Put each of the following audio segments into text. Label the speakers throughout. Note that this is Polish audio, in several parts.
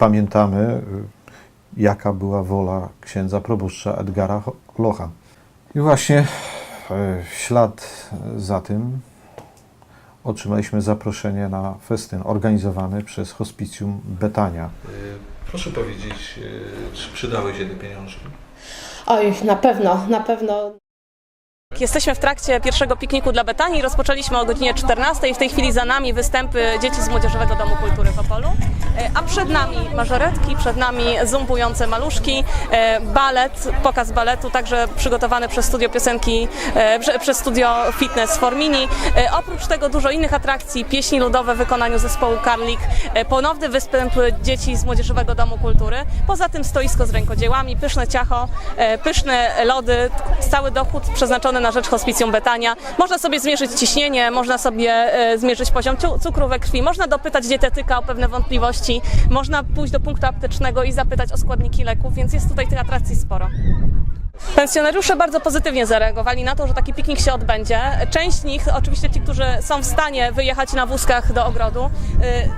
Speaker 1: pamiętamy, y, jaka była wola księdza proboszcza Edgara Locha. I właśnie y, w ślad za tym otrzymaliśmy zaproszenie na festyn organizowany przez Hospicjum Betania. Proszę powiedzieć, czy przydały się te pieniążki?
Speaker 2: Oj, na pewno, na pewno.
Speaker 3: Jesteśmy w trakcie pierwszego pikniku dla Betanii. Rozpoczęliśmy o godzinie 14. W tej chwili za nami występy dzieci z Młodzieżowego Domu Kultury w Opolu. E, A przed nami mażoretki, przed nami zumbujące maluszki, e, balet, pokaz baletu, także przygotowany przez studio piosenki, e, prze- przez studio fitness Formini. Oprócz tego dużo innych atrakcji, pieśni ludowe w wykonaniu zespołu Karlik, ponowny występ dzieci z Młodzieżowego Domu Kultury. Poza tym stoisko z rękodziełami, pyszne ciacho, pyszne lody, cały dochód przeznaczony na rzecz hospicjum Betania. Można sobie zmierzyć ciśnienie, można sobie e, zmierzyć poziom cukru we krwi, można dopytać dietetyka o pewne wątpliwości, można pójść do punktu aptecznego i zapytać o składniki leków, więc jest tutaj tych atrakcji sporo. Pensjonariusze bardzo pozytywnie zareagowali na to, że taki piknik się odbędzie. Część z nich, oczywiście ci, którzy są w stanie wyjechać na wózkach do ogrodu,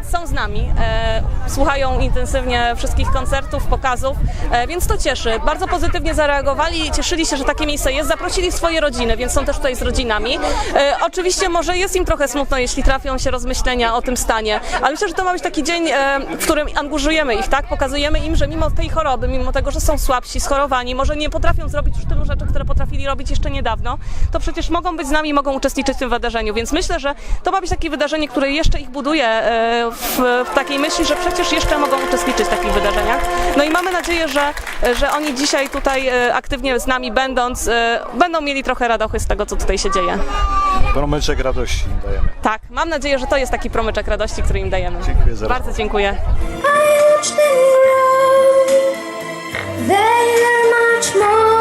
Speaker 3: y, są z nami, e, słuchają intensywnie wszystkich koncertów, pokazów, e, więc to cieszy. Bardzo pozytywnie zareagowali, cieszyli się, że takie miejsce jest, zaprosili swoje rodziny, więc są też tutaj z rodzinami. Oczywiście może jest im trochę smutno, jeśli trafią się rozmyślenia o tym stanie, ale myślę, że to ma być taki dzień, w którym angażujemy ich, tak? Pokazujemy im, że mimo tej choroby, mimo tego, że są słabsi, schorowani, może nie potrafią zrobić już tylu rzeczy, które potrafili robić jeszcze niedawno, to przecież mogą być z nami, mogą uczestniczyć w tym wydarzeniu, więc myślę, że to ma być takie wydarzenie, które jeszcze ich buduje e, w, w takiej myśli, że przecież jeszcze mogą uczestniczyć w takich wydarzeniach. No i mamy nadzieję, że, że oni dzisiaj tutaj e, aktywnie z nami będąc, e, będą mieli trochę radochy z tego, co tutaj się dzieje.
Speaker 4: Promyczek radości im dajemy.
Speaker 3: Tak, mam nadzieję, że to jest taki promyczek radości, który im dajemy.
Speaker 4: Dziękuję za
Speaker 3: Bardzo dziękuję.
Speaker 5: They learn much more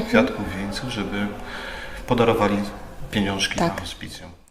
Speaker 1: kwiatków wieńców, żeby podarowali pieniążki na hospicjum.